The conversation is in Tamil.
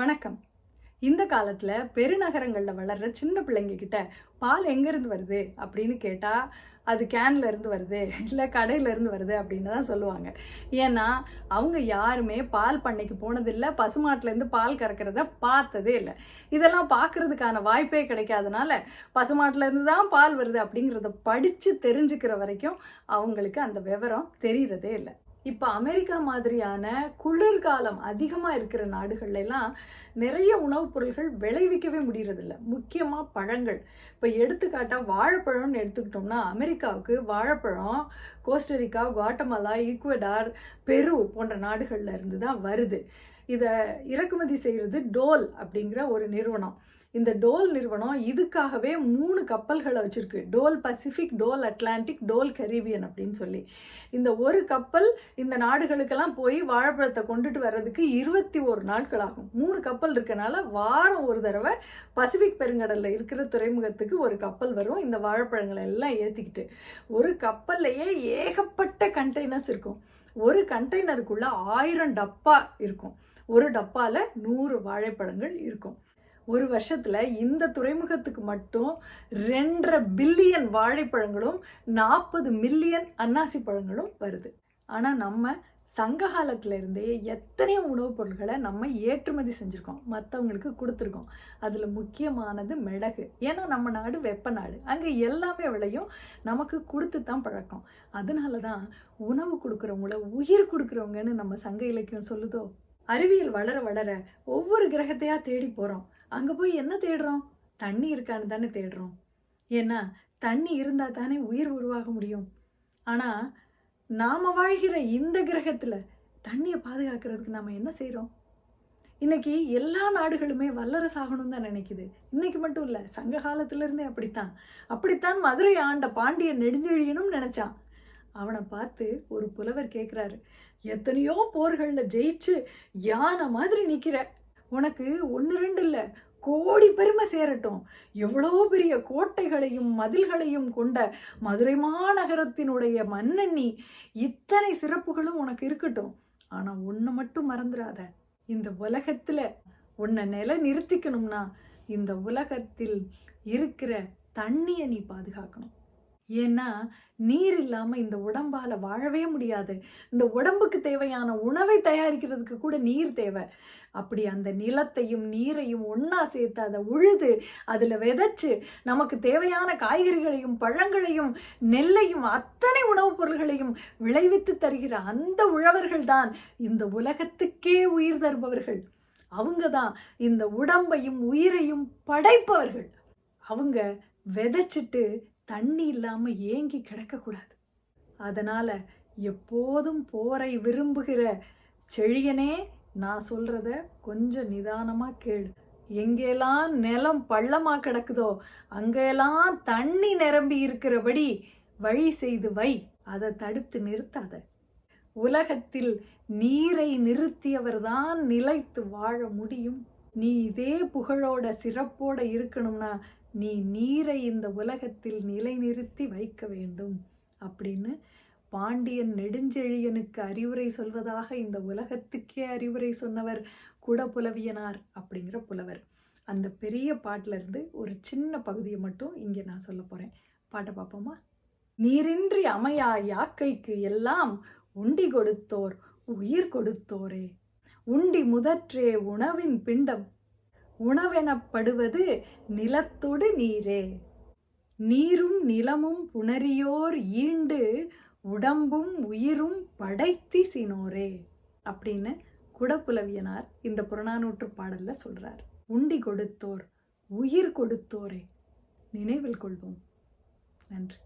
வணக்கம். இந்த காலத்தில் பெருநகரங்களில் வளர்ற சின்ன பிள்ளைங்கக்கிட்ட பால் எங்கேருந்து வருது அப்படின்னு கேட்டால் அது கேன்லேருந்து வருது இல்லை கடையிலேருந்து வருது அப்படின்னு தான் சொல்லுவாங்க. ஏன்னா அவங்க யாருமே பால் பண்ணைக்கு போனதில்லை பசுமாட்டிலேருந்து பால் கறக்கிறத பார்த்ததே இல்லை. இதெல்லாம் பார்க்குறதுக்கான வாய்ப்பே கிடைக்காதனால பசுமாட்டிலேருந்து தான் பால் வருது அப்படிங்கிறத படித்து தெரிஞ்சுக்கிற வரைக்கும் அவங்களுக்கு அந்த விவரம் தெரிகிறதே இல்லை. இப்போ அமெரிக்கா மாதிரியான குளிர்காலம் அதிகமாக இருக்கிற நாடுகள்லாம் நிறைய உணவுப் பொருள்கள் விளைவிக்கவே முடியறதில்ல. முக்கியமாக பழங்கள். இப்போ எடுத்துக்காட்டாக வாழைப்பழம்னு எடுத்துக்கிட்டோம்னா அமெரிக்காவுக்கு வாழைப்பழம் கோஸ்டரிக்கா குவாட்டமலா ஈக்குவடார் பெரு போன்ற நாடுகளில் இருந்து தான் வருது. இதை இறக்குமதி செய்கிறது டோல் அப்படிங்கிற ஒரு நிறுவனம். இந்த டோல் நிறுவனம் இதுக்காகவே மூணு கப்பல்களை வச்சுருக்கு. Dole Pacific Dole Atlantic Dole Caribbean அப்படின்னு சொல்லி. இந்த ஒரு கப்பல் இந்த நாடுகளுக்கெல்லாம் போய் வாழைப்பழத்தை கொண்டுட்டு வர்றதுக்கு இருபத்தி ஒரு நாட்கள் ஆகும். மூணு கப்பல் இருக்கனால வாரம் ஒரு தடவை பசிபிக் பெருங்கடலில் இருக்கிற துறைமுகத்துக்கு ஒரு கப்பல் வரும். இந்த வாழைப்பழங்களை எல்லாம் ஏற்றிக்கிட்டு ஒரு கப்பல்லையே ஏகப்பட்ட கண்டெய்னர்ஸ் இருக்கும். ஒரு கண்டெய்னருக்குள்ள ஆயிரம் டப்பா இருக்கும். ஒரு டப்பாவில் நூறு வாழைப்பழங்கள் இருக்கும். ஒரு வருஷத்தில் இந்த துறைமுகத்துக்கு மட்டும் ரெண்டரை பில்லியன் வாழைப்பழங்களும் நாற்பது மில்லியன் அன்னாசி பழங்களும் வருது. ஆனால் நம்ம சங்க காலத்துல இருந்தே எத்தனையோ உணவுப் பொருட்களை நம்ம ஏற்றுமதி செஞ்சுருக்கோம் மற்றவங்களுக்கு கொடுத்துருக்கோம். அதில் முக்கியமானது மிளகு. ஏன்னா நம்ம நாடு வெப்ப நாடு. அங்கே எல்லாமே விளையும். நமக்கு கொடுத்து தான் பழக்கம். அதனால தான் உணவு கொடுக்குறவங்கள உயிர் கொடுக்குறவங்கன்னு நம்ம சங்க இலக்கியம் சொல்லுதோ? அறிவியல் வளர வளர ஒவ்வொரு கிரகத்தையாக தேடி போகிறோம் அங்கே போய் என்ன தேடுறோம்? தண்ணி இருக்கான்னு தானே தேடுறோம். ஏன்னா தண்ணி இருந்தால் தானே உயிர் உருவாக முடியும். ஆனால் நாம் வாழ்கிற இந்த கிரகத்தில் தண்ணியை பாதுகாக்கிறதுக்கு நாம் என்ன செய்கிறோம் இன்னைக்கு எல்லா நாடுகளுமே வல்லரசாகணும் தான் நினைக்குது. இன்னைக்கு மட்டும் இல்லை சங்க காலத்திலேருந்தே அப்படித்தான். அப்படித்தான் மதுரை ஆண்ட பாண்டியன் நெடுஞ்செழியனும் நினச்சான். அவனை பார்த்து ஒரு புலவர் கேட்குறாரு எத்தனையோ போர்களில் ஜெயிச்சு யானை மாதிரி நிற்கிற உனக்கு ஒன்று ரெண்டு இல்லை கோடி பெருமை சேரட்டும். எவ்வளோ பெரிய கோட்டைகளையும் மதில்களையும் கொண்ட மதுரை மாநகரத்தினுடைய மன்னனி இத்தனை சிறப்புகளும் உனக்கு இருக்கட்டும். ஆனால் ஒன்று மட்டும் மறந்துடாத. இந்த உலகத்தில் உன்னை நிலை நிறுத்திக்கணும்னா இந்த உலகத்தில் இருக்கிற தண்ணியை நீ பாதுகாக்கணும். ஏன்னா நீர் இல்லாமல் இந்த உடம்பால் வாழவே முடியாது. இந்த உடம்புக்கு தேவையான உணவை தயாரிக்கிறதுக்கு கூட நீர் தேவை. அப்படி அந்த நிலத்தையும் நீரையும் ஒன்றா சேர்த்து அதை உழுது அதில் விதைச்சு நமக்கு தேவையான காய்கறிகளையும் பழங்களையும் நெல்லையும் அத்தனை உணவுப் பொருள்களையும் விளைவித்து தருகிற அந்த உழவர்கள் தான் இந்த உலகத்துக்கே உயிர் தருபவர்கள். அவங்க தான் இந்த உடம்பையும் உயிரையும் படைப்பவர்கள். அவங்க விதைச்சிட்டு தண்ணி இல்லாமல் ஏங்கி கிடக்கக்கூடாது. அதனால் எப்போதும் போரை விரும்புகிற செழியனே நான் சொல்கிறத கொஞ்சம் நிதானமாக கேளு. எங்கெல்லாம் நிலம் பள்ளமாக கிடக்குதோ அங்கெல்லாம் தண்ணி நிரம்பி இருக்கிறபடி வழி செய்து வை. அதை தடுத்து நிறுத்தாத. உலகத்தில் நீரை நிறுத்தியவர்தான் நிலைத்து வாழ முடியும். நீ இதே புகழோட சிறப்போட இருக்கணும்னா நீ நீரை இந்த உலகத்தில் நிலைநிறுத்தி வைக்க வேண்டும் அப்படின்னு பாண்டியன் நெடுஞ்செழியனுக்கு அறிவுரை சொல்வதாக இந்த உலகத்துக்கே அறிவுரை சொன்னவர் குடப்புலவியனார் அப்படிங்கிற புலவர். அந்த பெரிய பாட்டிலிருந்து ஒரு சின்ன பகுதியை மட்டும் இங்கே நான் சொல்ல போகிறேன் பாட்டை பார்ப்போமா? நீரின்றி அமையா யாக்கைக்கு எல்லாம் உண்டி கொடுத்தோர் உயிர் கொடுத்தோரே உண்டி முதற்றே உணவின் பிண்டம். உணவெனப்படுவது நிலத்தொடு நீரே. நீரும் நிலமும் புணரியோர் ஈண்டு உடம்பும் உயிரும் படைத்திசினோரே. அப்படின்னு குடப்புலவியனார் இந்த புறநானூற்று பாடலில் சொல்கிறார் உண்டி கொடுத்தோர் உயிர் கொடுத்தோரே. நினைவில் கொள்வோம். நன்றி.